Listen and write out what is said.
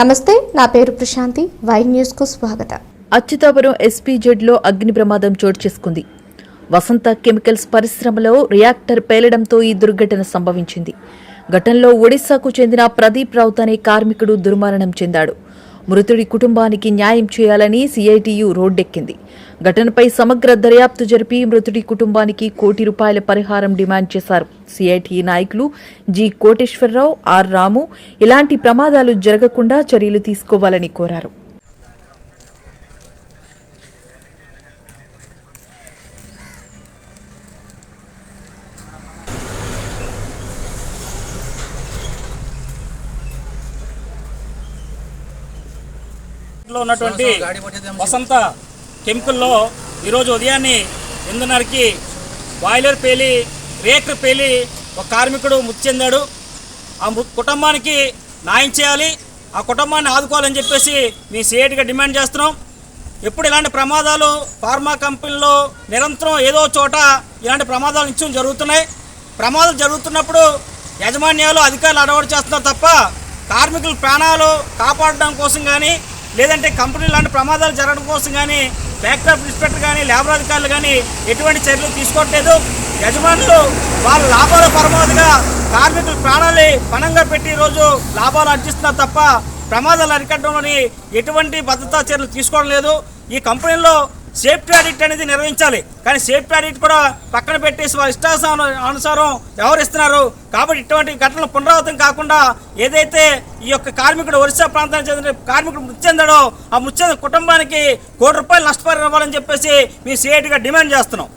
నమస్తే నా పేరు ప్రశాంతి. వై న్యూస్కు స్వాగతం. అచ్యుతాపురం ఎస్పీజెడ్లో అగ్ని ప్రమాదం చోటు చేసుకుంది. వసంత కెమికల్స్ పరిశ్రమలో రియాక్టర్ పేలడంతో ఈ దుర్ఘటన సంభవించింది. ఘటనలో ఒడిశాకు చెందిన ప్రదీప్ రౌత్ అనే కార్మికుడు దుర్మరణం చెందాడు. మృతుడి కుటుంబానికి న్యాయం చేయాలని సిఐటియు రోడ్డెక్కింది. ఘటనపై సమగ్ర దర్యాప్తు జరిపి మృతుడి కుటుంబానికి కోటి రూపాయల పరిహారం డిమాండ్ చేశారు. సిఐటి నాయకులు జి కోటేశ్వరరావు ఆర్ రాము ఇలాంటి ప్రమాదాలు జరగకుండా చర్యలు తీసుకోవాలని కోరారు. లో ఉన్నటువంటి వసంత కెమికల్లో ఈరోజు ఉదయాన్నే ఎనిమిదిన్నరకి బాయిలర్ పేలి రియాక్టర్ పేలి ఒక కార్మికుడు మృతి చెందాడు. ఆ కుటుంబానికి న్యాయం చేయాలి. ఆ కుటుంబాన్ని ఆదుకోవాలని చెప్పేసి మీ సిఐటిగా డిమాండ్ చేస్తున్నాం. ఎప్పుడు ఇలాంటి ప్రమాదాలు ఫార్మా కంపెనీలో నిరంతరం ఏదో చోట ఇలాంటి ప్రమాదాలు నిత్యం జరుగుతున్నాయి. ప్రమాదాలు జరుగుతున్నప్పుడు యాజమాన్యాలు అధికారులు అడవాడు చేస్తున్నారు తప్ప కార్మికుల ప్రాణాలు కాపాడడం కోసం కానీ లేదంటే కంపెనీ లాంటి ప్రమాదాలు జరగడం కోసం కానీ ఫ్యాక్టరీ ఇన్స్పెక్టర్ కానీ లేబర్ అధికారులు కానీ ఎటువంటి చర్యలు తీసుకోవట్లేదు. యజమానులు వాళ్ళ లాభాల పరమావధిగా కార్మికుల ప్రాణాలు పణంగా పెట్టి ఈరోజు లాభాలు అర్జిస్తున్నారు తప్ప ప్రమాదాలు అరికట్టడంలోని ఎటువంటి భద్రతా చర్యలు తీసుకోవడం లేదు. ఈ కంపెనీలో సేఫ్టీ ఆడిట్ అనేది నిర్వహించాలి. కానీ సేఫ్టీ ఆడిట్ కూడా పక్కన పెట్టేసి వారి ఇష్టానుసారం అనుసారం వ్యవహరిస్తున్నారు కాబట్టి ఇటువంటి ఘటనలు పునరావృతం కాకుండా ఏదైతే ఈ యొక్క కార్మికుడు ఒరిస్సా ప్రాంతానికి చెందిన కార్మికుడు మృతి చెందాడో ఆ మృతి కుటుంబానికి కోటి రూపాయలు నష్టపరిహారం ఇవ్వాలని చెప్పేసి మీ సిఐటిగా డిమాండ్ చేస్తున్నాం.